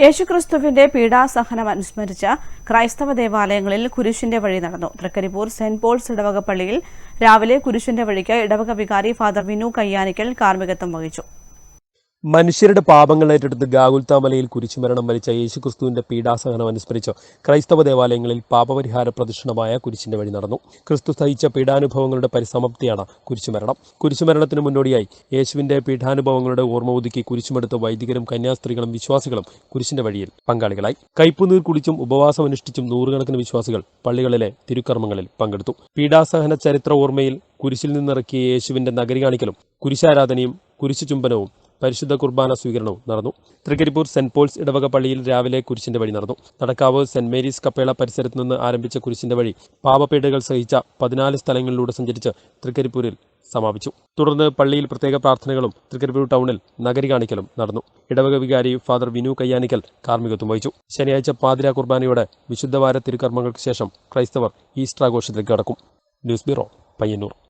യേശുക്രിസ്തുവിന്റെ പീഡാസഹനം അനുസ്മരിച്ച ക്രൈസ്തവ ദേവാലയങ്ങളിൽ കുരിശിന്റെ വഴി നടന്നു. തൃക്കരിപ്പൂർ സെന്റ് പോൾസ് ഇടവക പള്ളിയിൽ രാവിലെ കുരിശിന്റെ വഴിക്ക് ഇടവക വികാരി ഫാദർ വിനു കയ്യാനിക്കൽ കാർമ്മികത്വം വഹിച്ചു. മനുഷ്യരുടെ പാപങ്ങൾ ഏറ്റെടുത്ത് ഗാഗുൽത്താമലയിൽ കുരിശുമരണം വരിച്ച യേശുക്രിസ്തുവിന്റെ പീഡാസഹനം അനുസ്മരിച്ച് ക്രൈസ്തവ ദേവാലയങ്ങളിൽ പാപപരിഹാര പ്രദക്ഷിണമായ കുരിശിന്റെ വഴി നടന്നു. ക്രിസ്തു സഹിച്ച പീഡാനുഭവങ്ങളുടെ പരിസമാപ്തിയാണ് കുരിശുമരണം. കുരിശുമരണത്തിന് മുന്നോടിയായി യേശുവിന്റെ പീഠാനുഭവങ്ങളുടെ ഓർമ്മ ഒതുക്കി കുരിശുമെടുത്ത വൈദികരും കന്യാസ്ത്രീകളും വിശ്വാസികളും കുരിശിന്റെ വഴിയിൽ പങ്കാളികളായി. കൈപ്പുനീർ കുടിച്ചും ഉപവാസം അനുഷ്ഠിച്ചും നൂറുകണക്കിന് വിശ്വാസികൾ പള്ളികളിലെ തിരുക്കർമ്മങ്ങളിൽ പങ്കെടുത്തു. പീഡാസഹന ചരിത്ര ഓർമ്മയിൽ കുരിശിൽ നിന്നിറക്കിയ യേശുവിന്റെ നഗരി കാണിക്കലും കുരിശാരാധനയും കുരിശു ചുംബനവും പരിശുദ്ധ കുർബാന സ്വീകരണവും നടന്നു. തൃക്കരിപ്പൂർ സെന്റ് പോൾസ് ഇടവക പള്ളിയിൽ രാവിലെ കുരിശിന്റെ വഴി നടന്നു. നടക്കാവ് സെന്റ് മേരീസ് കപ്പേള പരിസരത്ത് നിന്ന് ആരംഭിച്ച കുരിശിന്റെ വഴി പാപപീഠകൾ സഹിച്ച പതിനാല് സ്ഥലങ്ങളിലൂടെ സഞ്ചരിച്ച് തൃക്കരിപ്പൂരിൽ സമാപിച്ചു. തുടർന്ന് പള്ളിയിൽ പ്രത്യേക പ്രാർത്ഥനകളും തൃക്കരിപ്പൂർ ടൗണിൽ നഗരി കാണിക്കലും നടന്നു. ഇടവക വികാരി ഫാദർ വിനു കയ്യാനിക്കൽ കാർമ്മികത്വം വഹിച്ചു. ശനിയാഴ്ച പാതിര കുർബാനയോടെ വിശുദ്ധവാര തിരുക്കർമ്മങ്ങൾക്ക് ശേഷം ക്രൈസ്തവർ ഈസ്റ്റർ ആഘോഷത്തിലേക്ക് കടക്കും. News bureau Payyannur.